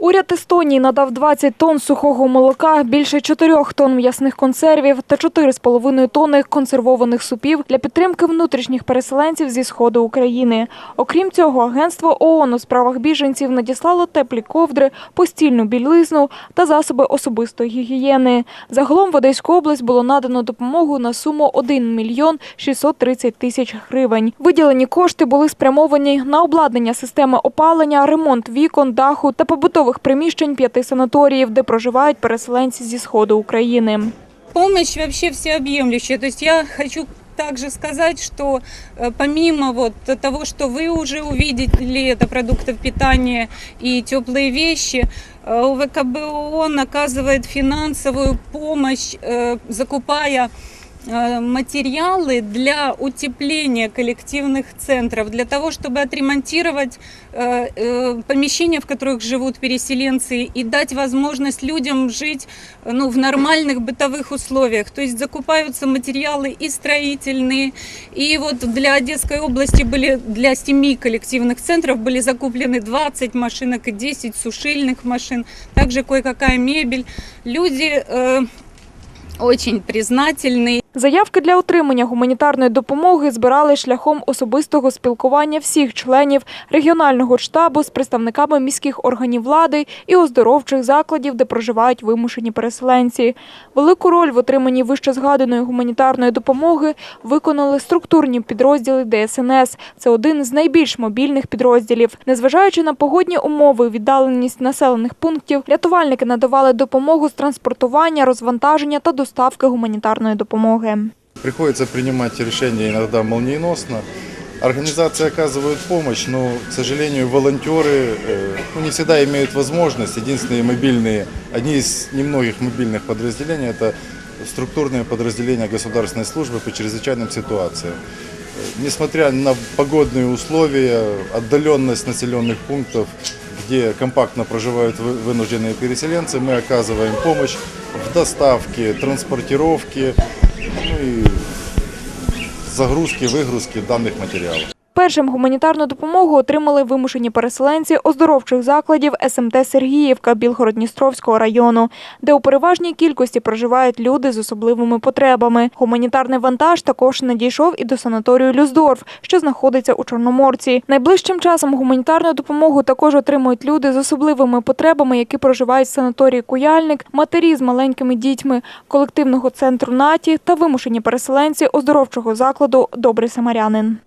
Уряд Естонії надав 20 тонн сухого молока, більше 4 тонн м'ясних консервів та 4,5 тонни консервованих супів для підтримки внутрішніх переселенців зі сходу України. Окрім цього, агентство ООН у справах біженців надіслало теплі ковдри, постільну білизну та засоби особистої гігієни. Загалом в Одеську область було надано допомогу на суму 1 мільйон 630 тисяч гривень. Виділені кошти були спрямовані на обладнання системи опалення, ремонт вікон, даху та побутових приміщень п'яти санаторіїв, де проживають переселенці зі сходу України. Помощь вообще всеобъемлющая. То есть я хочу также сказать, что э, помимо вот того, что вы уже увидели, это продуктов питания и теплые вещи, э, УВКБ ООН оказывает финансовую помощь, э, закупая э, материалы для утепления коллективных центров, для того, чтобы отремонтировать э, э, помещения, в которых живут переселенцы, и дать возможность людям жить э, ну, в нормальных бытовых условиях. То есть закупаются материалы и строительные, и вот для Одесской области были для семи коллективных центров были закуплены 20 машинок и 10 сушильных машин, также кое-какая мебель. Люди э, очень признательны. Заявки для отримання гуманітарної допомоги збирали шляхом особистого спілкування всіх членів регіонального штабу з представниками міських органів влади і оздоровчих закладів, де проживають вимушені переселенці. Велику роль в отриманні вище згаданої гуманітарної допомоги виконали структурні підрозділи ДСНС. Це один з найбільш мобільних підрозділів. Незважаючи на погодні умови, віддаленість населених пунктів, рятувальники надавали допомогу з транспортування, розвантаження та доставки гуманітарної допомоги. Приходится принимать решения иногда молниеносно. Организации оказывают помощь, но, к сожалению, волонтеры э, ну, не всегда имеют возможность. Единственные мобильные, одни из немногих мобильных подразделений – это структурные подразделения государственной службы по чрезвычайным ситуациям. Э, Несмотря на погодные условия, отдаленность населенных пунктов, где компактно проживают вы- вынужденные переселенцы, мы оказываем помощь в доставке, транспортировке загрузки, вигрузки даних материалов. Першим гуманітарну допомогу отримали вимушені переселенці оздоровчих закладів СМТ Сергіївка Білгород-Дністровського району, де у переважній кількості проживають люди з особливими потребами. Гуманітарний вантаж також надійшов і до санаторію Люздорф, що знаходиться у Чорноморці. Найближчим часом гуманітарну допомогу також отримують люди з особливими потребами, які проживають в санаторії Куяльник, матері з маленькими дітьми, колективного центру Наті та вимушені переселенці оздоровчого закладу Добрий Самарянин.